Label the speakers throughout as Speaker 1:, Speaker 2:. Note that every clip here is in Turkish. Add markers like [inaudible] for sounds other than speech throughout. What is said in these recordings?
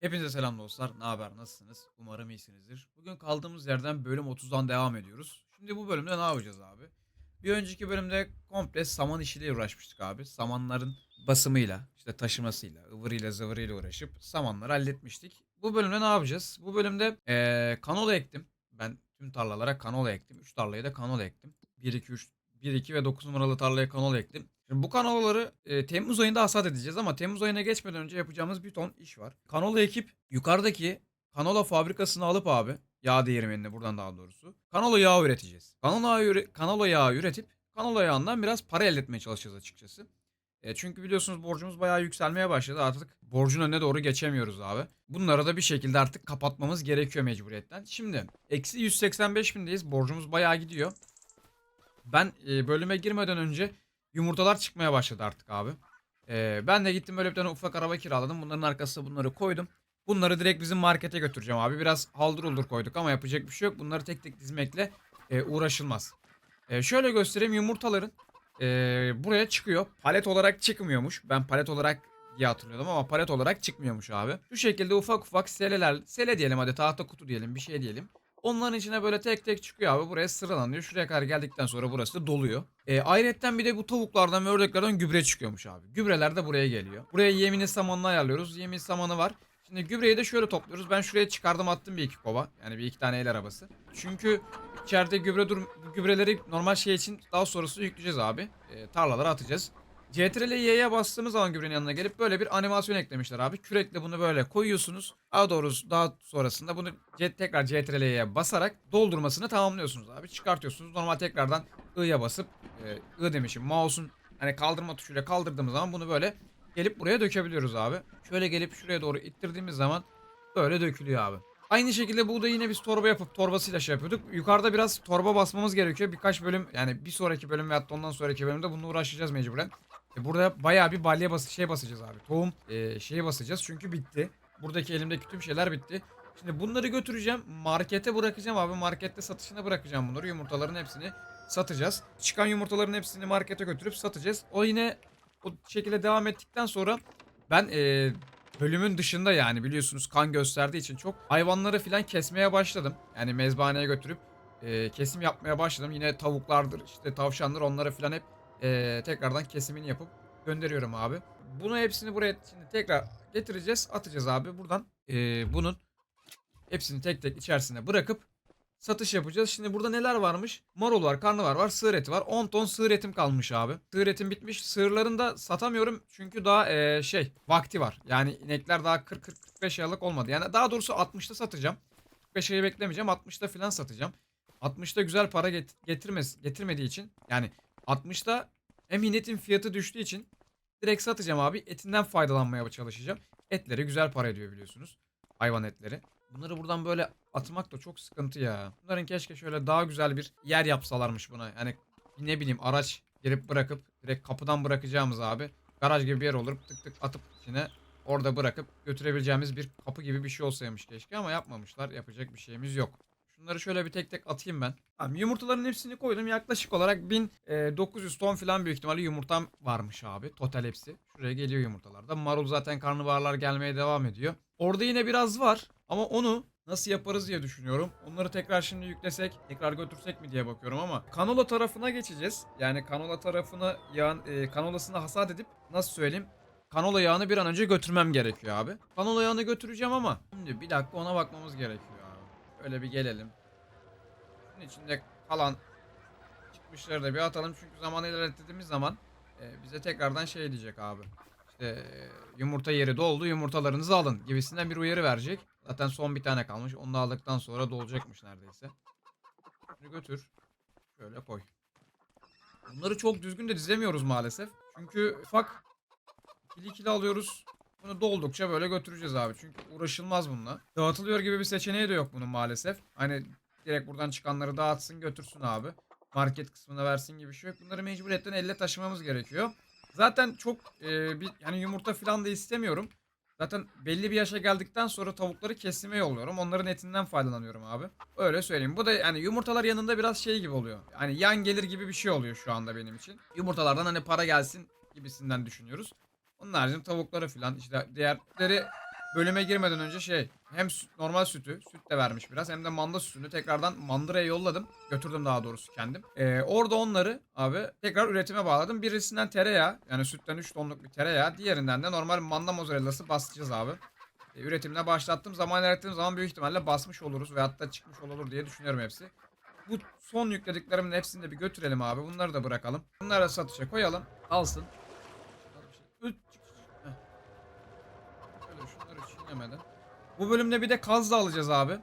Speaker 1: Hepinize selam dostlar. Ne haber? Nasılsınız? Umarım iyisinizdir. Bugün kaldığımız yerden bölüm 30'dan devam ediyoruz. Şimdi bu bölümde ne yapacağız abi? Bir önceki bölümde komple saman işiyle uğraşmıştık abi. Samanların basımıyla, işte taşımasıyla, ıvırıyla zıvırıyla uğraşıp samanları halletmiştik. Bu bölümde ne yapacağız? Bu bölümde eee kanola ektim. Ben tüm tarlalara kanola ektim. 3 tarlaya da kanola ektim. 1, 2, 3, 1, 2 ve 9 numaralı tarlaya kanola ektim. Şimdi bu kanolaları e, Temmuz ayında hasat edeceğiz ama Temmuz ayına geçmeden önce yapacağımız bir ton iş var. Kanola ekip yukarıdaki kanola fabrikasını alıp abi yağ değirmenine buradan daha doğrusu kanola yağı üreteceğiz. Kanola yağı, kanola yağı üretip kanola yağından biraz para elde etmeye çalışacağız açıkçası. E, çünkü biliyorsunuz borcumuz bayağı yükselmeye başladı. Artık borcun önüne doğru geçemiyoruz abi. Bunları da bir şekilde artık kapatmamız gerekiyor mecburiyetten. Şimdi eksi 185 bindeyiz. Borcumuz bayağı gidiyor. Ben e, bölüme girmeden önce yumurtalar çıkmaya başladı artık abi. Ee, ben de gittim böyle bir tane ufak araba kiraladım. Bunların arkasına bunları koydum. Bunları direkt bizim markete götüreceğim abi. Biraz haldır uldur koyduk ama yapacak bir şey yok. Bunları tek tek dizmekle e, uğraşılmaz. E, şöyle göstereyim yumurtaların e, buraya çıkıyor. Palet olarak çıkmıyormuş. Ben palet olarak diye hatırlıyordum ama palet olarak çıkmıyormuş abi. Şu şekilde ufak ufak seleler, sele diyelim hadi tahta kutu diyelim bir şey diyelim. Onların içine böyle tek tek çıkıyor abi. Buraya sıralanıyor. Şuraya kadar geldikten sonra burası da doluyor. E, ayrıca bir de bu tavuklardan ve ördeklerden gübre çıkıyormuş abi. Gübreler de buraya geliyor. Buraya yemini samanını ayarlıyoruz. Yemin samanı var. Şimdi gübreyi de şöyle topluyoruz. Ben şuraya çıkardım attım bir iki kova. Yani bir iki tane el arabası. Çünkü içeride gübre dur gübreleri normal şey için daha sonrası yükleyeceğiz abi. E, tarlalara atacağız. CTRL Y'ye bastığımız zaman gübrenin yanına gelip böyle bir animasyon eklemişler abi. Kürekle bunu böyle koyuyorsunuz. Daha doğrusu daha sonrasında bunu tekrar CTRL Y'ye basarak doldurmasını tamamlıyorsunuz abi. Çıkartıyorsunuz. Normal tekrardan I'ya basıp e, I demişim mouse'un hani kaldırma tuşuyla kaldırdığımız zaman bunu böyle gelip buraya dökebiliyoruz abi. Şöyle gelip şuraya doğru ittirdiğimiz zaman böyle dökülüyor abi. Aynı şekilde bu da yine biz torba yapıp torbasıyla şey yapıyorduk. Yukarıda biraz torba basmamız gerekiyor. Birkaç bölüm yani bir sonraki bölüm veyahut da ondan sonraki bölümde bununla uğraşacağız mecburen. E burada bayağı bir balya bas şey basacağız abi. Tohum e, şeye basacağız çünkü bitti. Buradaki elimdeki tüm şeyler bitti. Şimdi bunları götüreceğim. Markete bırakacağım abi. Markette satışına bırakacağım bunları. Yumurtaların hepsini satacağız. Çıkan yumurtaların hepsini markete götürüp satacağız. O yine o şekilde devam ettikten sonra ben e, bölümün dışında yani biliyorsunuz kan gösterdiği için çok hayvanları filan kesmeye başladım. Yani mezbaneye götürüp e, kesim yapmaya başladım. Yine tavuklardır işte tavşanlar onlara filan hep e, tekrardan kesimini yapıp gönderiyorum abi. Bunu hepsini buraya şimdi tekrar getireceğiz atacağız abi. Buradan e, bunun hepsini tek tek içerisine bırakıp satış yapacağız. Şimdi burada neler varmış? Marul var, karnıvar var, sığır eti var. 10 ton sığır etim kalmış abi. Sığır etim bitmiş. Sığırların da satamıyorum çünkü daha e, şey vakti var. Yani inekler daha 40-45 aylık olmadı. Yani daha doğrusu 60'ta satacağım. 45 ayı beklemeyeceğim. 60'ta filan satacağım. 60'ta güzel para get- getirmez, getirmediği için yani 60'ta hem inetin fiyatı düştüğü için direkt satacağım abi. Etinden faydalanmaya çalışacağım. Etleri güzel para ediyor biliyorsunuz. Hayvan etleri. Bunları buradan böyle atmak da çok sıkıntı ya. Bunların keşke şöyle daha güzel bir yer yapsalarmış buna. Yani ne bileyim araç girip bırakıp direkt kapıdan bırakacağımız abi. Garaj gibi bir yer olur. Tık tık atıp içine orada bırakıp götürebileceğimiz bir kapı gibi bir şey olsaymış keşke ama yapmamışlar. Yapacak bir şeyimiz yok. Şunları şöyle bir tek tek atayım ben. Tamam, yumurtaların hepsini koydum. Yaklaşık olarak 1900 ton falan büyük ihtimalle yumurtam varmış abi. Total hepsi. Şuraya geliyor yumurtalar da. Marul zaten karnabaharlar gelmeye devam ediyor. Orada yine biraz var. Ama onu nasıl yaparız diye düşünüyorum. Onları tekrar şimdi yüklesek, tekrar götürsek mi diye bakıyorum ama kanola tarafına geçeceğiz. Yani kanola tarafına yağın e, kanolasını hasat edip nasıl söyleyeyim? Kanola yağını bir an önce götürmem gerekiyor abi. Kanola yağını götüreceğim ama şimdi bir dakika ona bakmamız gerekiyor. Öyle bir gelelim. Bunun içinde kalan çıkmışları da bir atalım çünkü zamanı ilerlettiğimiz zaman e, bize tekrardan şey diyecek abi. İşte e, yumurta yeri doldu yumurtalarınızı alın gibisinden bir uyarı verecek. Zaten son bir tane kalmış. Onu da aldıktan sonra dolacakmış neredeyse. Şunu götür. Şöyle koy. Bunları çok düzgün de dizemiyoruz maalesef. Çünkü ufak ikili ikili alıyoruz. Bunu doldukça böyle götüreceğiz abi. Çünkü uğraşılmaz bununla. Dağıtılıyor gibi bir seçeneği de yok bunun maalesef. Hani direkt buradan çıkanları dağıtsın götürsün abi. Market kısmına versin gibi bir şey yok. Bunları mecburiyetten elle taşımamız gerekiyor. Zaten çok e, bir yani yumurta falan da istemiyorum. Zaten belli bir yaşa geldikten sonra tavukları kesime yolluyorum. Onların etinden faydalanıyorum abi. Öyle söyleyeyim. Bu da yani yumurtalar yanında biraz şey gibi oluyor. Yani yan gelir gibi bir şey oluyor şu anda benim için. Yumurtalardan hani para gelsin gibisinden düşünüyoruz. Onun haricinde tavukları falan işte diğerleri bölüme girmeden önce şey hem normal sütü, süt de vermiş biraz hem de manda sütünü tekrardan mandıraya yolladım. Götürdüm daha doğrusu kendim. Ee, orada onları abi tekrar üretime bağladım. Birisinden tereyağı yani sütten 3 tonluk bir tereyağı diğerinden de normal manda mozzarellası basacağız abi. Ee, üretimine başlattığım zaman ilerlettiğim zaman büyük ihtimalle basmış oluruz ve hatta çıkmış olur diye düşünüyorum hepsi. Bu son yüklediklerimin hepsini de bir götürelim abi. Bunları da bırakalım. Bunları da satışa koyalım. Alsın. Şöyle şunları çiğnemeden. Bu bölümde bir de kaz da alacağız abi.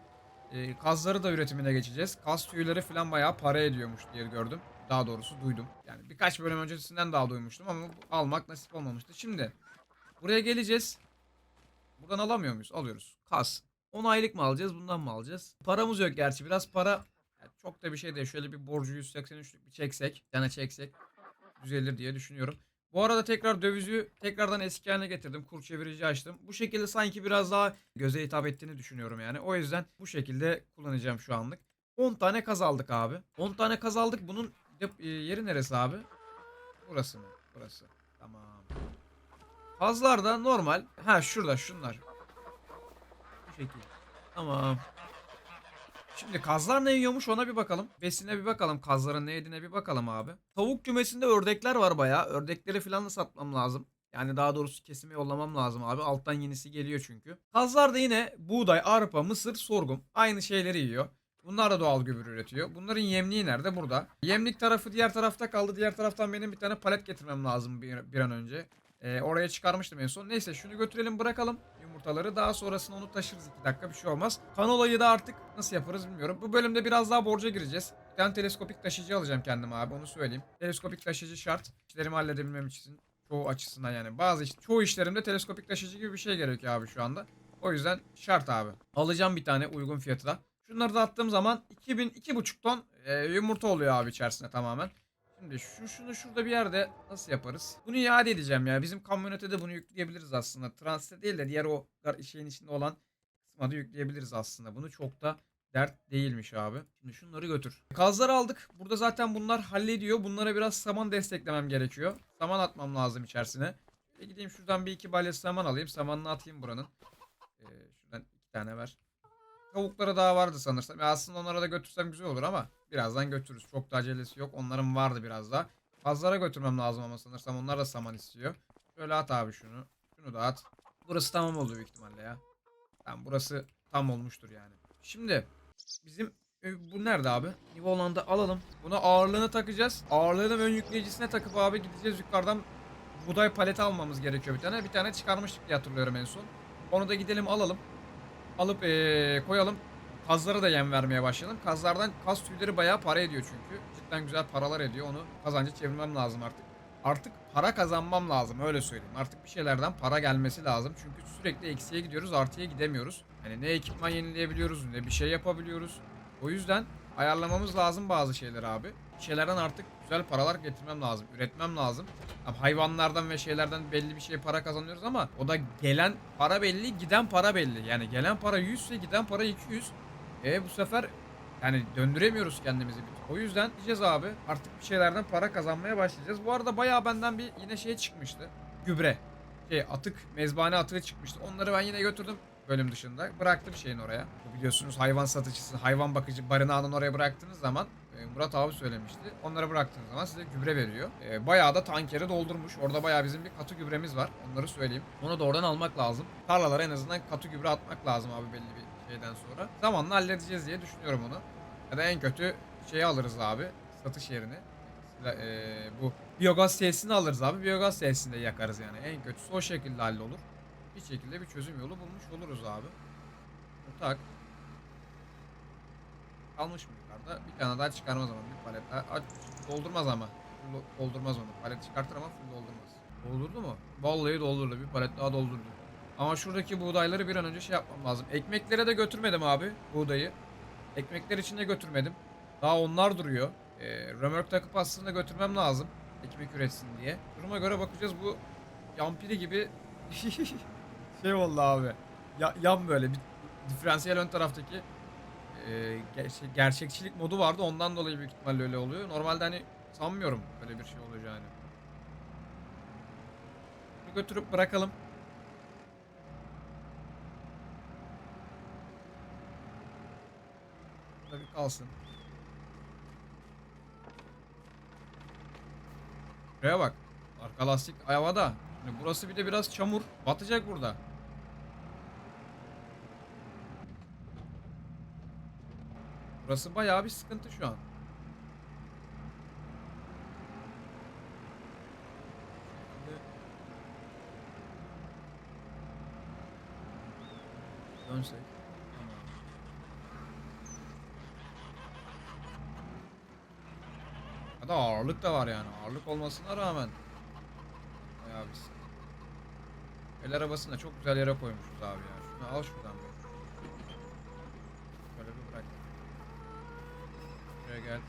Speaker 1: Ee, kazları da üretimine geçeceğiz. Kaz tüyleri falan bayağı para ediyormuş diye gördüm. Daha doğrusu duydum. Yani birkaç bölüm öncesinden daha duymuştum ama almak nasip olmamıştı. Şimdi buraya geleceğiz. Buradan alamıyor muyuz? Alıyoruz. Kaz. 10 aylık mı alacağız? Bundan mı alacağız? Paramız yok gerçi. Biraz para yani çok da bir şey değil. Şöyle bir borcu 183'lük bir çeksek. Bir çeksek düzelir diye düşünüyorum. Bu arada tekrar dövizü tekrardan eski haline getirdim. Kur çevirici açtım. Bu şekilde sanki biraz daha göze hitap ettiğini düşünüyorum yani. O yüzden bu şekilde kullanacağım şu anlık. 10 tane kaz aldık abi. 10 tane kaz aldık. Bunun e, yeri neresi abi? Burası mı? Burası. Tamam. Kazlar da normal. Ha şurada şunlar. Bu şekilde. Tamam. Şimdi kazlar ne yiyormuş ona bir bakalım. Besine bir bakalım. Kazların ne yediğine bir bakalım abi. Tavuk kümesinde ördekler var bayağı. Ördekleri falan da satmam lazım. Yani daha doğrusu kesime yollamam lazım abi. Alttan yenisi geliyor çünkü. Kazlar da yine buğday, arpa, mısır, sorghum. Aynı şeyleri yiyor. Bunlar da doğal gübre üretiyor. Bunların yemliği nerede? Burada. Yemlik tarafı diğer tarafta kaldı. Diğer taraftan benim bir tane palet getirmem lazım bir, bir an önce. Ee, oraya çıkarmıştım en son. Neyse şunu götürelim bırakalım yumurtaları. Daha sonrasında onu taşırız 2 dakika bir şey olmaz. Kanolayı da artık nasıl yaparız bilmiyorum. Bu bölümde biraz daha borca gireceğiz. Bir tane teleskopik taşıyıcı alacağım kendime abi onu söyleyeyim. Teleskopik taşıyıcı şart. İşlerimi halledebilmem için çoğu açısından yani. Bazı iş, çoğu işlerimde teleskopik taşıyıcı gibi bir şey gerekiyor abi şu anda. O yüzden şart abi. Alacağım bir tane uygun fiyatına. Şunları da attığım zaman 2000 2,5 ton e, yumurta oluyor abi içerisinde tamamen. Şimdi şu şunu şurada bir yerde nasıl yaparız? Bunu iade edeceğim ya. Bizim kamyonete de bunu yükleyebiliriz aslında. Transite değil de diğer o şeyin içinde olan kısma da yükleyebiliriz aslında. Bunu çok da dert değilmiş abi. Şimdi şunları götür. Kazları aldık. Burada zaten bunlar hallediyor. Bunlara biraz saman desteklemem gerekiyor. Saman atmam lazım içerisine. E gideyim şuradan bir iki balya saman alayım. Samanını atayım buranın. Ee, şuradan iki tane ver. Tavuklara daha vardı sanırsam. Ya aslında onlara da götürsem güzel olur ama birazdan götürürüz. Çok da acelesi yok. Onların vardı biraz daha. Fazlara götürmem lazım ama sanırsam onlar da saman istiyor. Şöyle at abi şunu. Şunu da at. Burası tamam oldu büyük ihtimalle ya. Tamam burası tam olmuştur yani. Şimdi bizim e, bu nerede abi? New Holland'ı alalım. Buna ağırlığını takacağız. Ağırlığını ön yükleyicisine takıp abi gideceğiz yukarıdan buğday paleti almamız gerekiyor bir tane. Bir tane çıkarmıştık diye hatırlıyorum en son. Onu da gidelim alalım. Alıp eee, koyalım. Kazlara da yem vermeye başlayalım. Kazlardan kaz tüyleri bayağı para ediyor çünkü. Cidden güzel paralar ediyor. Onu kazancı çevirmem lazım artık. Artık para kazanmam lazım öyle söyleyeyim. Artık bir şeylerden para gelmesi lazım. Çünkü sürekli eksiye gidiyoruz artıya gidemiyoruz. Hani ne ekipman yenileyebiliyoruz ne bir şey yapabiliyoruz. O yüzden ayarlamamız lazım bazı şeyleri abi. Bir şeylerden artık güzel paralar getirmem lazım. Üretmem lazım. Abi hayvanlardan ve şeylerden belli bir şey para kazanıyoruz ama o da gelen para belli, giden para belli. Yani gelen para 100 ise giden para 200. E bu sefer yani döndüremiyoruz kendimizi. O yüzden diyeceğiz abi artık bir şeylerden para kazanmaya başlayacağız. Bu arada bayağı benden bir yine şey çıkmıştı. Gübre. Şey atık, mezbane atığı çıkmıştı. Onları ben yine götürdüm bölüm dışında. Bıraktım şeyin oraya. Biliyorsunuz hayvan satıcısı, hayvan bakıcı barınağının oraya bıraktığınız zaman e, Murat abi söylemişti. Onları bıraktığınız zaman size gübre veriyor. E, bayağı da tankeri doldurmuş. Orada bayağı bizim bir katı gübremiz var. Onları söyleyeyim. Onu da oradan almak lazım. Tarlalara en azından katı gübre atmak lazım abi belli bir şeyden sonra. Zamanla halledeceğiz diye düşünüyorum onu. Ya da en kötü şeyi alırız abi. Satış yerini. E, bu biyogaz tesisini alırız abi. Biyogaz tesisinde yakarız yani. En kötüsü o şekilde hallolur. Bir şekilde bir çözüm yolu bulmuş oluruz abi. Tak. Kalmış mı yukarıda? Bir tane daha çıkarmaz ama bir palet daha. Doldurmaz ama. Full doldurmaz onu. Palet çıkartır ama full doldurmaz. Doldurdu mu? Vallahi doldurdu. Bir palet daha doldurdu. Ama şuradaki buğdayları bir an önce şey yapmam lazım. Ekmeklere de götürmedim abi buğdayı. Ekmekler için de götürmedim. Daha onlar duruyor. Ee, römork takıp aslında götürmem lazım. Ekmek üretsin diye. Duruma göre bakacağız bu yampiri gibi [laughs] şey oldu abi. Ya, yan böyle bir diferansiyel ön taraftaki e, ger- şey, gerçekçilik modu vardı. Ondan dolayı büyük ihtimalle öyle oluyor. Normalde hani sanmıyorum öyle bir şey olacağını. Bunu götürüp bırakalım. Bir kalsın. Şuraya bak. Arka lastik havada. Şimdi burası bir de biraz çamur. Batacak burada. Burası bayağı bir sıkıntı şu an. Dönsek. Tamam. Ya ağırlık da var yani. Ağırlık olmasına rağmen. Bir sıkıntı. El arabasını da çok güzel yere koymuşuz abi ya. Şunu al şuradan bir. Şöyle bir bırak. Şuraya gel.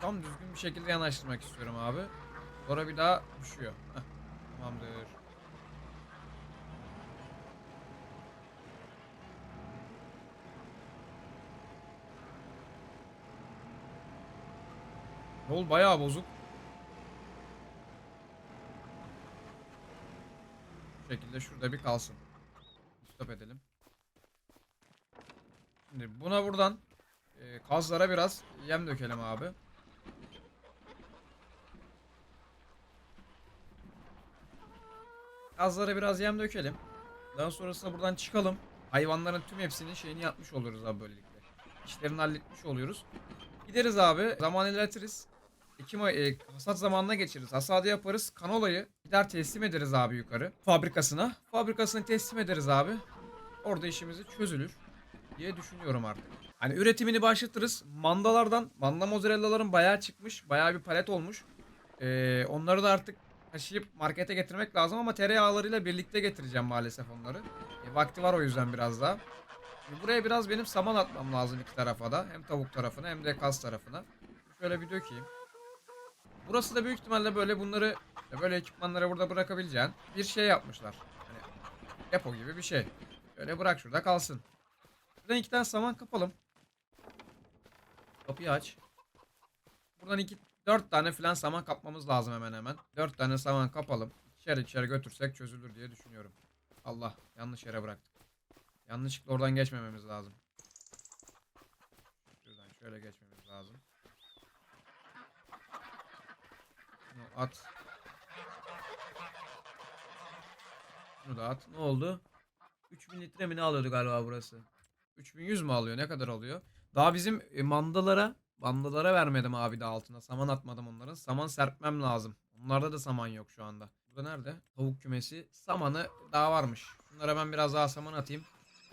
Speaker 1: Tam düzgün bir şekilde yanaştırmak istiyorum abi. Sonra bir daha düşüyor. Heh, tamamdır. Yol bayağı bozuk. Bu şekilde şurada bir kalsın. Stop edelim. Şimdi buna buradan e, kazlara biraz yem dökelim abi. Kazlara biraz yem dökelim. Daha sonrasında buradan çıkalım. Hayvanların tüm hepsinin şeyini yapmış oluruz abi böylelikle. İşlerini halletmiş oluyoruz. Gideriz abi. Zaman ilerletiriz. Ekim ayı, e, hasat zamanına geçiririz. Hasadı yaparız. Kanolayı gider teslim ederiz abi yukarı. Fabrikasına. Fabrikasını teslim ederiz abi. Orada işimizi çözülür diye düşünüyorum artık. Hani üretimini başlatırız. Mandalardan, manda mozzarellaların bayağı çıkmış. Bayağı bir palet olmuş. Ee, onları da artık taşıyıp markete getirmek lazım ama tereyağlarıyla birlikte getireceğim maalesef onları. E, vakti var o yüzden biraz daha. Şimdi buraya biraz benim saman atmam lazım iki tarafa da. Hem tavuk tarafına hem de kas tarafına. Şöyle bir dökeyim. Burası da büyük ihtimalle böyle bunları böyle ekipmanları burada bırakabileceğin bir şey yapmışlar. Hani depo gibi bir şey. Şöyle bırak şurada kalsın. Buradan iki tane saman kapalım. Kapıyı aç. Buradan iki, dört tane filan saman kapmamız lazım hemen hemen. Dört tane saman kapalım. İçeri içeri götürsek çözülür diye düşünüyorum. Allah yanlış yere bıraktık. Yanlışlıkla oradan geçmememiz lazım. Şuradan şöyle geçmemiz lazım. Şunu at. Şunu da at. Ne oldu? 3000 litre mi ne alıyordu galiba burası? 3100 mü alıyor? Ne kadar alıyor? Daha bizim e, mandalara mandalara vermedim abi de altına. Saman atmadım onların. Saman serpmem lazım. Onlarda da saman yok şu anda. Burada nerede? Tavuk kümesi. Samanı daha varmış. Şunlara ben biraz daha saman atayım.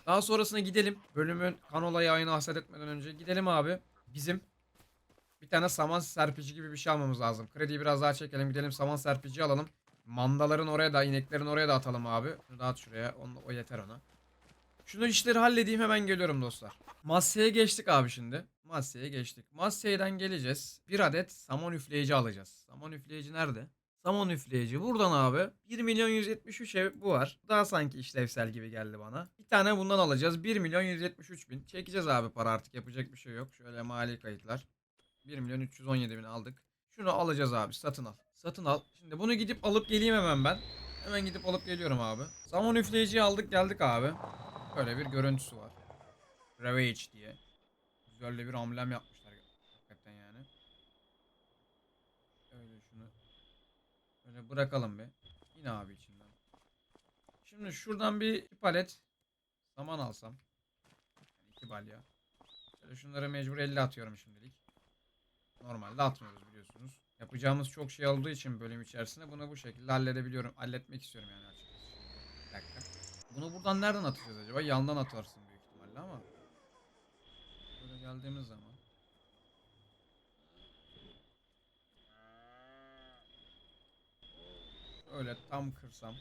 Speaker 1: Daha sonrasına gidelim. Bölümün kanola yayını hasat etmeden önce gidelim abi. Bizim bir tane saman serpici gibi bir şey almamız lazım. Krediyi biraz daha çekelim. Gidelim saman serpici alalım. Mandaların oraya da ineklerin oraya da atalım abi. Şunu da at şuraya. Onu, o yeter ona. Şunu işleri halledeyim hemen geliyorum dostlar. Masya'ya geçtik abi şimdi. Masya'ya geçtik. Masya'dan geleceğiz. Bir adet saman üfleyici alacağız. Saman üfleyici nerede? Saman üfleyici buradan abi. 1 milyon 173 ev bu var. Daha sanki işlevsel gibi geldi bana. Bir tane bundan alacağız. 1 milyon 173 bin. Çekeceğiz abi para artık yapacak bir şey yok. Şöyle mali kayıtlar. 1 milyon 317 bin aldık. Şunu alacağız abi satın al. Satın al. Şimdi bunu gidip alıp geleyim hemen ben. Hemen gidip alıp geliyorum abi. Saman üfleyiciyi aldık geldik abi. Böyle bir görüntüsü var. Ravage diye. Güzel de bir amblem yapmışlar hakikaten yani. Şöyle şunu böyle bırakalım bir. Yine abi içinden. Şimdi şuradan bir palet saman alsam. Yani iki balya. Şöyle şunları mecbur 50 atıyorum şimdilik. Normalde atmıyoruz biliyorsunuz. Yapacağımız çok şey olduğu için bölüm içerisinde bunu bu şekilde halledebiliyorum. Halletmek istiyorum yani açıkçası. Bir dakika. Bunu buradan nereden atacağız acaba? Yandan atarsın büyük ihtimalle ama. Geldiğimiz zaman. Öyle tam kırsam.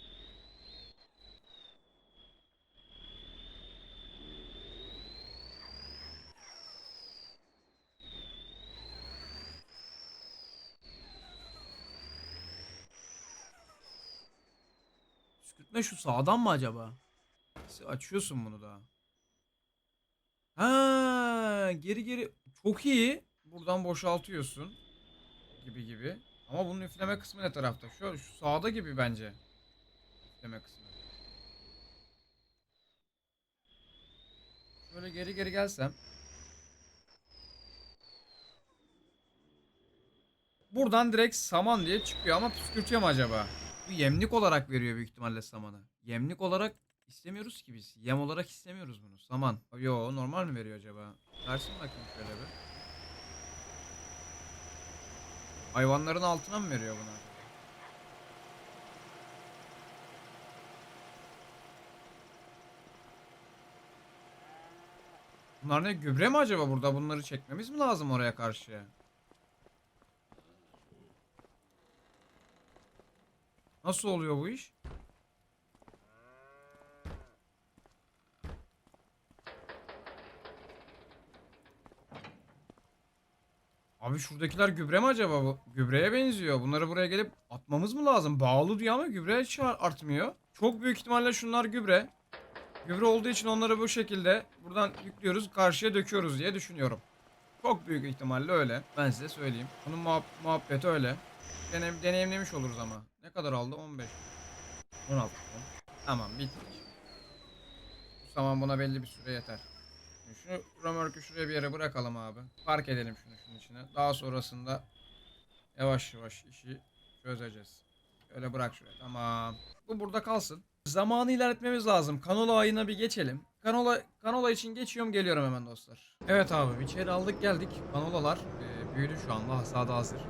Speaker 2: Püskürtme şu sağdan mı acaba?
Speaker 1: Açıyorsun bunu da. Ha, geri geri çok iyi. Buradan boşaltıyorsun. gibi gibi. Ama bunun üfleme kısmı ne tarafta? Şu, şu sağda gibi bence. Üfleme kısmı. Şöyle geri geri gelsem. Buradan direkt saman diye çıkıyor ama püskürtüyor mu acaba? Bu yemlik olarak veriyor büyük ihtimalle samanı. Yemlik olarak istemiyoruz ki biz. Yem olarak istemiyoruz bunu. Saman. Yo normal mi veriyor acaba? Versin bakayım şöyle bir. Hayvanların altına mı veriyor acaba? Bunlar ne gübre mi acaba burada? Bunları çekmemiz mi lazım oraya karşıya? Nasıl oluyor bu iş? Abi şuradakiler gübre mi acaba bu? Gübreye benziyor. Bunları buraya gelip atmamız mı lazım? Bağlı diyor ama gübre hiç ar- artmıyor. Çok büyük ihtimalle şunlar gübre. Gübre olduğu için onları bu şekilde buradan yüklüyoruz, karşıya döküyoruz diye düşünüyorum. Çok büyük ihtimalle öyle. Ben size söyleyeyim. Bunun muhab- muhabbeti öyle. Deneyim, deneyimlemiş oluruz ama. Ne kadar aldı? 15. 16. Tamam bitti. Bu zaman buna belli bir süre yeter. Şimdi Şu römorku şuraya bir yere bırakalım abi. Park edelim şunu şunun içine. Daha sonrasında yavaş yavaş işi çözeceğiz. Öyle bırak şuraya. Tamam. Bu burada kalsın. Zamanı ilerletmemiz lazım. Kanola ayına bir geçelim. Kanola kanola için geçiyorum geliyorum hemen dostlar. Evet abi içeri aldık geldik. Kanolalar e, büyüdü şu anda. Hasadı hazır.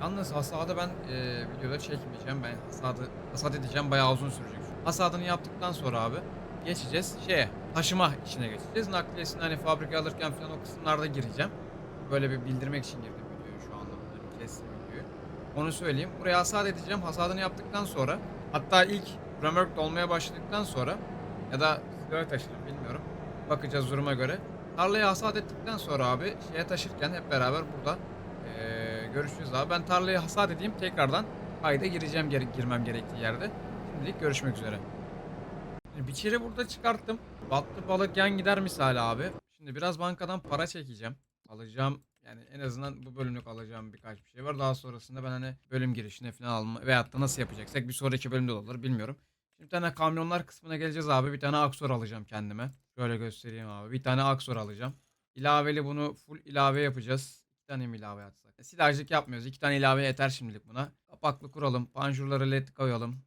Speaker 1: Yalnız hasadı ben e, videoda çekmeyeceğim. Ben hasadı hasat edeceğim. Bayağı uzun sürecek. Hasadını yaptıktan sonra abi geçeceğiz şeye taşıma işine geçeceğiz. Nakliyesini hani fabrika alırken falan o kısımlarda gireceğim. Böyle bir bildirmek için girdim videoyu şu anda. Hani kestim videoyu. Onu söyleyeyim. Buraya hasat edeceğim. Hasadını yaptıktan sonra hatta ilk römork dolmaya başladıktan sonra ya da silah taşırım bilmiyorum. Bakacağız duruma göre. Tarlayı hasat ettikten sonra abi şeye taşırken hep beraber burada eee, görüşürüz abi. Ben tarlayı hasat edeyim tekrardan kayda gireceğim gere- girmem gerektiği yerde. Şimdilik görüşmek üzere. Şimdi Biçeri burada çıkarttım. Battı balık yan gider misali abi. Şimdi biraz bankadan para çekeceğim. Alacağım yani en azından bu bölümlük alacağım birkaç bir şey var. Daha sonrasında ben hani bölüm girişine falan alma veyahut da nasıl yapacaksak bir sonraki bölümde de olur bilmiyorum. Şimdi bir tane kamyonlar kısmına geleceğiz abi. Bir tane aksor alacağım kendime. Şöyle göstereyim abi. Bir tane aksor alacağım. İlaveli bunu full ilave yapacağız. İki tane mi ilave atsak? Silajlık yapmıyoruz. İki tane ilave yeter şimdilik buna. Kapaklı kuralım. Panjurları led koyalım.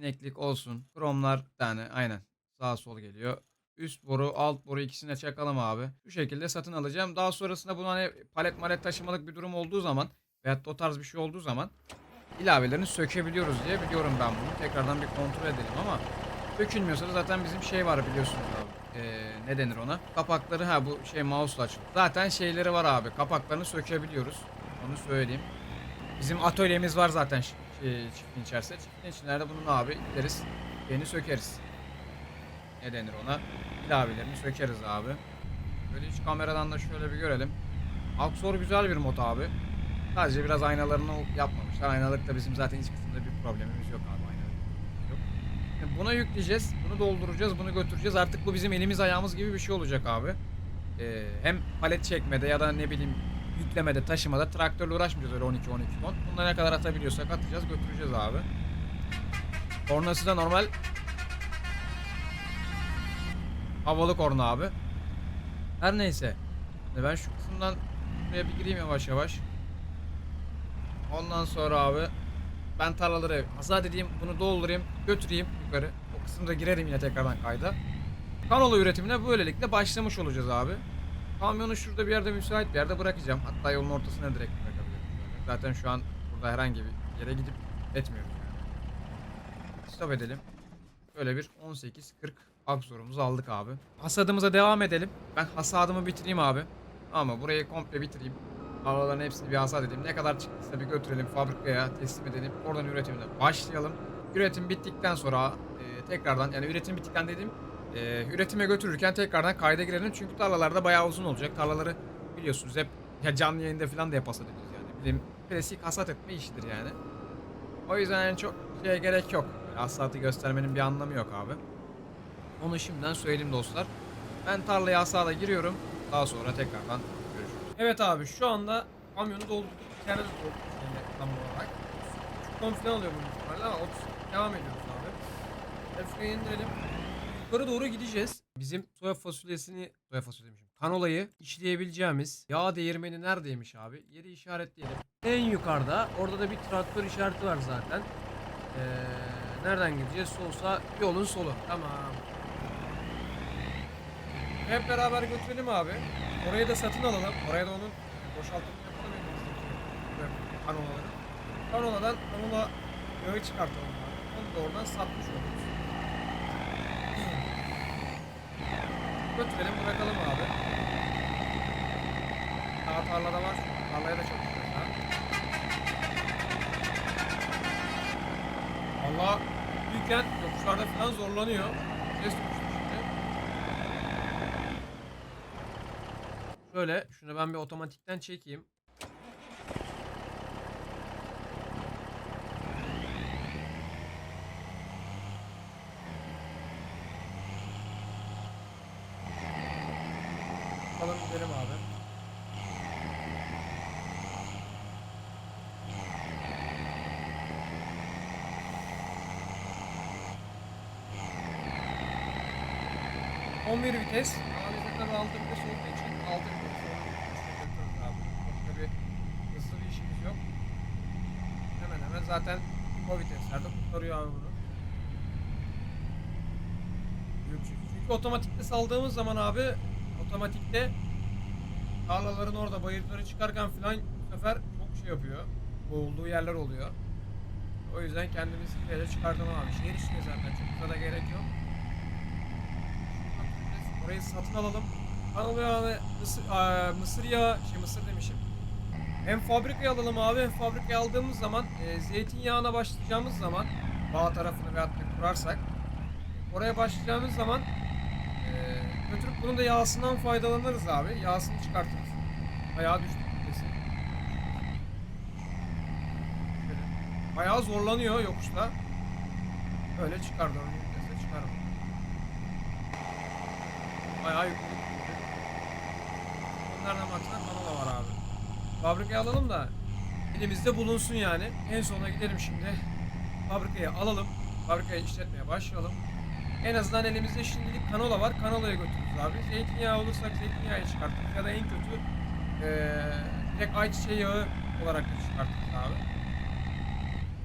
Speaker 1: Sineklik olsun. Kromlar bir tane aynen. Sağ sol geliyor. Üst boru, alt boru ikisine çakalım abi. Bu şekilde satın alacağım. Daha sonrasında bunu hani palet malet taşımalık bir durum olduğu zaman veyahut da o tarz bir şey olduğu zaman ilavelerini sökebiliyoruz diye biliyorum ben bunu. Tekrardan bir kontrol edelim ama sökülmüyorsa da zaten bizim şey var biliyorsunuz abi. Ee, ne denir ona? Kapakları ha bu şey mouse'la açılıyor. Zaten şeyleri var abi. Kapaklarını sökebiliyoruz. Onu söyleyeyim. Bizim atölyemiz var zaten ş- şey, çiftliğin içerisinde. Çiftliğin içlerde bunun abi gideriz. Beni sökeriz. Ne denir ona? İlavelerini sökeriz abi. Böyle hiç kameradan da şöyle bir görelim. Aksor güzel bir mod abi. Sadece biraz aynalarını yapmamışlar. Aynalıkta bizim zaten hiç kısımda bir problemimiz yok abi. Aynalık. Şimdi buna yükleyeceğiz. Bunu dolduracağız. Bunu götüreceğiz. Artık bu bizim elimiz ayağımız gibi bir şey olacak abi. Ee, hem palet çekmede ya da ne bileyim yüklemede, taşımada traktörle uğraşmayacağız öyle 12-12 ton. Bunda ne kadar atabiliyorsak atacağız, götüreceğiz abi. Kornası da normal havalı korna abi. Her neyse. Şimdi Ben şu kısımdan buraya bir gireyim yavaş yavaş. Ondan sonra abi ben tarlaları hasat edeyim, bunu doldurayım, götüreyim yukarı. O kısımda girerim yine tekrardan kayda. Kanola üretimine böylelikle başlamış olacağız abi. Kamyonu şurada bir yerde müsait bir yerde bırakacağım. Hatta yolun ortasına direkt bırakabilirim. Zaten şu an burada herhangi bir yere gidip etmiyoruz yani. Stop edelim. Böyle bir 18-40 aksorumuzu aldık abi. Hasadımıza devam edelim. Ben hasadımı bitireyim abi. Ama burayı komple bitireyim. Araların hepsini bir hasat edeyim. Ne kadar çıktıysa bir götürelim fabrikaya teslim edelim. Oradan üretimine başlayalım. Üretim bittikten sonra e, tekrardan yani üretim bittikten dediğim e, üretime götürürken tekrardan kayda girelim. Çünkü tarlalarda bayağı uzun olacak. Tarlaları biliyorsunuz hep ya canlı yayında falan da hep hasat ediyoruz yani. Bizim klasik hasat etme işidir yani. O yüzden yani çok şeye gerek yok. Böyle hasatı göstermenin bir anlamı yok abi. Onu şimdiden söyleyeyim dostlar. Ben tarlaya hasada giriyorum. Daha sonra tekrardan görüşürüz. Evet abi şu anda kamyonu doldurduk. İçeride doldurduk. Yani
Speaker 3: ton falan alıyor bu ihtimalle ama 30 devam ediyoruz abi. Efra'yı indirelim. Yukarı doğru gideceğiz. Bizim soya fasulyesini, soya fasulye demişim. Kanolayı işleyebileceğimiz yağ değirmeni neredeymiş abi? Yeri işaretleyelim. En yukarıda. Orada da bir traktör işareti var zaten. Ee, nereden gideceğiz? Solsa yolun solu. Tamam. Hep beraber götürelim abi. Orayı da satın alalım. Oraya da onun boşaltımını yapalım kanolaları. Kanoladan kanola yağı çıkartalım abi. Onu da oradan satmış oluruz. Götürelim bırakalım abi. Daha tarlada var. şu. Tarlaya da çalışacağız ha. Valla büyükken yokuşlarda falan zorlanıyor. Ses. Şöyle şunu ben bir otomatikten çekeyim. Bakalım gidelim abi. On bir vites. Biz tabii altı vites olduğu için altı vites götürürüz abi. Da bir hızlı bir işimiz yok. Hemen hemen zaten o viteslerde kurtarıyor abi bunu. Çünkü otomatikte saldığımız zaman abi otomatikte tarlaların orada bayırları çıkarken falan bu sefer çok şey yapıyor. Boğulduğu yerler oluyor. O yüzden kendimiz böyle çıkartalım abi. Şehir içinde zaten çok da gerek yok. Orayı satın alalım. Kanalı yağı, mısır, aa, mısır yağı, şey mısır demişim. Hem fabrikaya alalım abi hem fabrikaya aldığımız zaman e, zeytinyağına başlayacağımız zaman bağ tarafını veyahut da kurarsak oraya başlayacağımız zaman e, götürüp bunun da yağsından faydalanırız abi. Yağsını çıkartırız. Ayağı düştü kesin. Bayağı zorlanıyor yokuşta. Böyle çıkar doğru yükselse çıkar. Bayağı yüklü. Bunlardan baksana kanola var abi. Fabrikaya alalım da elimizde bulunsun yani. En sona gidelim şimdi. Fabrikaya alalım. Fabrikayı işletmeye başlayalım. En azından elimizde şimdilik kanola var. Kanolaya götürürüz abi. Zeytinyağı olursak zeytinyağı çıkartırız. Ya da en kötü eee direkt ayçiçeği yağı olarak da çıkartırız abi.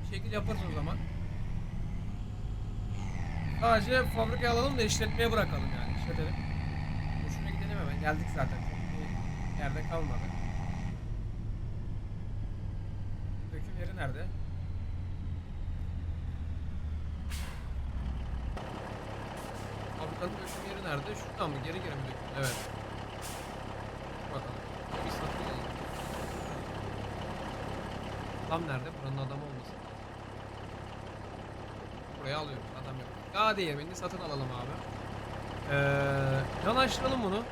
Speaker 3: Bir şekil yaparız o zaman. Sadece fabrikaya alalım da işletmeye bırakalım yani. İşletelim. Boşuna gidelim hemen. Geldik zaten. Yerde kalmadı. Döküm yeri nerede? Fabrikanın döküm yeri nerede? Şuradan mı? Geri geri mi? Evet. Bakalım. Bir satın. Adam nerede? Buranın adamı olmasın. Buraya alıyoruz. Adam yok. Yağ değirmenini satın alalım abi. Ee, yanaştıralım bunu.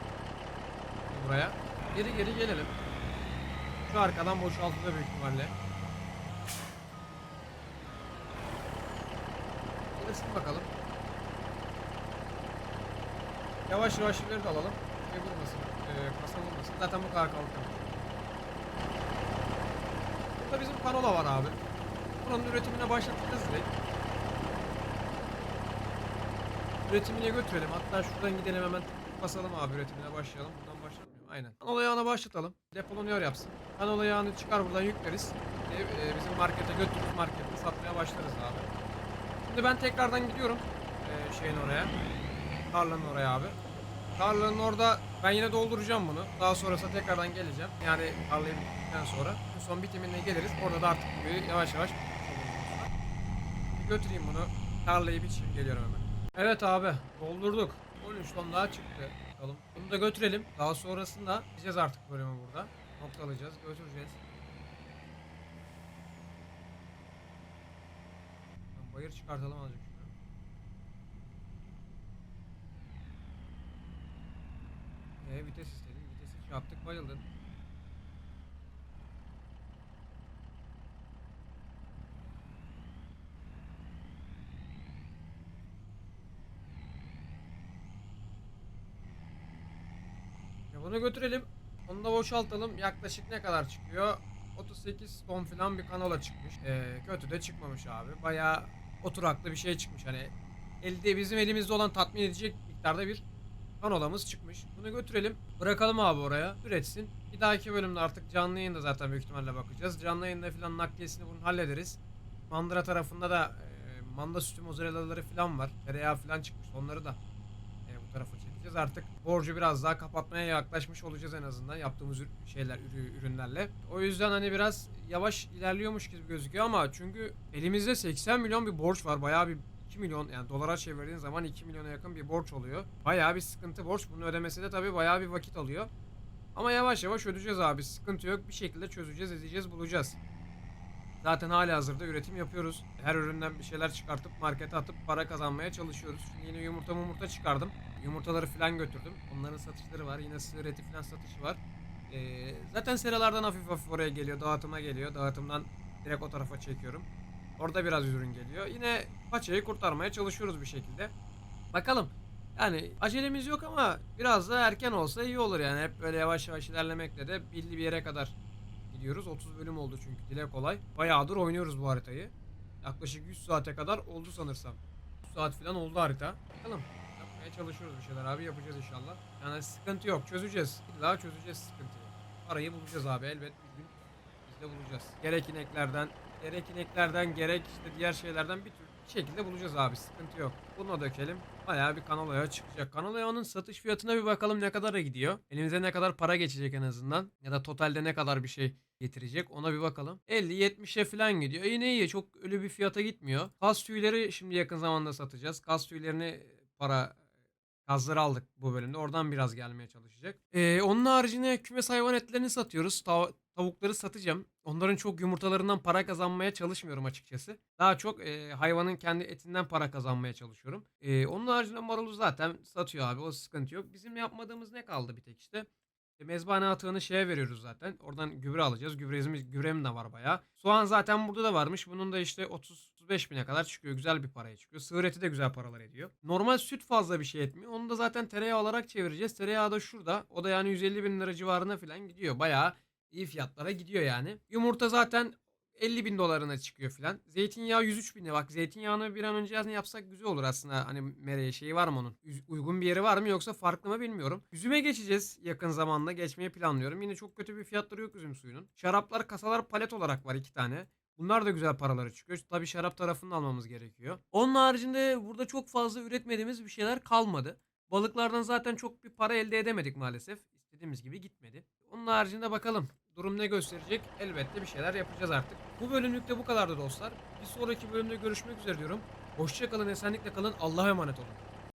Speaker 3: Buraya. Geri geri gelelim. Şu arkadan boşaltılıyor büyük ihtimalle. Alırsın bakalım. Yavaş yavaş de alalım. Şey vurmasın. E, kasa vurmasın. Zaten bu kadar kalkıyor. Burada bizim kanola var abi. Buranın üretimine başlatacağız direkt. Üretimine götürelim. Hatta şuradan gidelim hemen basalım abi üretimine başlayalım. Buradan başlatmıyorum. Aynen. Kanola yağına başlatalım. Depolanıyor yapsın. Kanola yağını çıkar buradan yükleriz. E, e, bizim markete götürürüz markette satmaya başlarız abi. Şimdi ben tekrardan gidiyorum. E, şeyin oraya. Tarlanın oraya abi. Tarlanın orada ben yine dolduracağım bunu. Daha sonrasında tekrardan geleceğim. Yani tarlayı bittikten sonra. Son bitimine geliriz. Orada da artık böyle yavaş yavaş götüreyim bunu. Tarlayı biçeyim geliyorum hemen. Evet abi doldurduk. 13 ton daha çıktı. Bakalım. Bunu da götürelim. Daha sonrasında gideceğiz artık bölümü burada. Noktalayacağız, götüreceğiz. Bayır çıkartalım azıcık Ee, vites istedim. Vitesi yaptık bayıldın. Ya bunu götürelim. Onu da boşaltalım. Yaklaşık ne kadar çıkıyor? 38 ton falan bir kanola çıkmış. Ee, kötü de çıkmamış abi. Bayağı oturaklı bir şey çıkmış. Hani elde bizim elimizde olan tatmin edecek miktarda bir kanolamız çıkmış. Bunu götürelim. Bırakalım abi oraya. Üretsin. Bir dahaki bölümde artık canlı yayında zaten büyük ihtimalle bakacağız. Canlı yayında falan nakliyesini bunu hallederiz. Mandıra tarafında da e, manda sütü mozzarella'ları falan var. Tereyağı falan çıkmış. Onları da e, bu tarafa çekeceğiz. Artık borcu biraz daha kapatmaya yaklaşmış olacağız en azından yaptığımız şeyler, ürü- ürünlerle. O yüzden hani biraz yavaş ilerliyormuş gibi gözüküyor ama çünkü elimizde 80 milyon bir borç var. Bayağı bir 2 milyon yani dolara çevirdiğin zaman 2 milyona yakın bir borç oluyor. Bayağı bir sıkıntı borç. Bunu ödemesi de tabii bayağı bir vakit alıyor. Ama yavaş yavaş ödeyeceğiz abi. Sıkıntı yok. Bir şekilde çözeceğiz, edeceğiz, bulacağız. Zaten hali hazırda üretim yapıyoruz. Her üründen bir şeyler çıkartıp markete atıp para kazanmaya çalışıyoruz. Şimdi yine yumurta yumurta çıkardım. Yumurtaları falan götürdüm. Onların satışları var. Yine sığır eti falan satışı var. Ee, zaten seralardan hafif hafif oraya geliyor. Dağıtıma geliyor. Dağıtımdan direkt o tarafa çekiyorum. Orada biraz ürün geliyor. Yine paçayı kurtarmaya çalışıyoruz bir şekilde. Bakalım. Yani acelemiz yok ama biraz da erken olsa iyi olur yani. Hep böyle yavaş yavaş ilerlemekle de belli bir yere kadar gidiyoruz. 30 bölüm oldu çünkü dile kolay. Bayağıdır oynuyoruz bu haritayı. Yaklaşık 100 saate kadar oldu sanırsam. 100 saat falan oldu harita. Bakalım. Yapmaya çalışıyoruz bir şeyler abi yapacağız inşallah. Yani sıkıntı yok çözeceğiz. İlla çözeceğiz sıkıntıyı. Parayı bulacağız abi elbet bir gün biz de bulacağız. Gerek ineklerden, gerek ineklerden gerek işte diğer şeylerden bir tür bir şekilde bulacağız abi sıkıntı yok. Bunu dökelim. Bayağı bir kanal yağı çıkacak. Kanal yağının satış fiyatına bir bakalım ne kadara gidiyor. Elimize ne kadar para geçecek en azından. Ya da totalde ne kadar bir şey getirecek ona bir bakalım. 50-70'e falan gidiyor. Yine iyi çok öyle bir fiyata gitmiyor. Kas tüyleri şimdi yakın zamanda satacağız. Kas tüylerini para Kazları aldık bu bölümde. Oradan biraz gelmeye çalışacak. Ee, onun haricinde kümes hayvan etlerini satıyoruz. Tav- tavukları satacağım. Onların çok yumurtalarından para kazanmaya çalışmıyorum açıkçası. Daha çok e, hayvanın kendi etinden para kazanmaya çalışıyorum. E, onun haricinde marulu zaten satıyor abi. O sıkıntı yok. Bizim yapmadığımız ne kaldı bir tek işte. E, Mezbahane atığını şeye veriyoruz zaten. Oradan gübre alacağız. Gübremiz, gübrem de var bayağı. Soğan zaten burada da varmış. Bunun da işte 30-35 bine kadar çıkıyor. Güzel bir paraya çıkıyor. Sığır eti de güzel paralar ediyor. Normal süt fazla bir şey etmiyor. Onu da zaten tereyağı olarak çevireceğiz. Tereyağı da şurada. O da yani 150 bin lira civarına falan gidiyor. Bayağı iyi fiyatlara gidiyor yani. Yumurta zaten 50 bin dolarına çıkıyor filan. Zeytinyağı 103 bine. Bak zeytinyağını bir an önce yapsak güzel olur aslında. Hani mereye şeyi var mı onun? Uygun bir yeri var mı yoksa farklı mı bilmiyorum. Üzüme geçeceğiz yakın zamanda. Geçmeyi planlıyorum. Yine çok kötü bir fiyatları yok üzüm suyunun. Şaraplar kasalar palet olarak var iki tane. Bunlar da güzel paraları çıkıyor. Tabii şarap tarafını almamız gerekiyor. Onun haricinde burada çok fazla üretmediğimiz bir şeyler kalmadı. Balıklardan zaten çok bir para elde edemedik maalesef. İstediğimiz gibi gitmedi. Onun haricinde bakalım. Durum ne gösterecek? Elbette bir şeyler yapacağız artık. Bu bölümlük de bu kadardı dostlar. Bir sonraki bölümde görüşmek üzere diyorum. Hoşçakalın, esenlikle kalın. Allah'a emanet olun.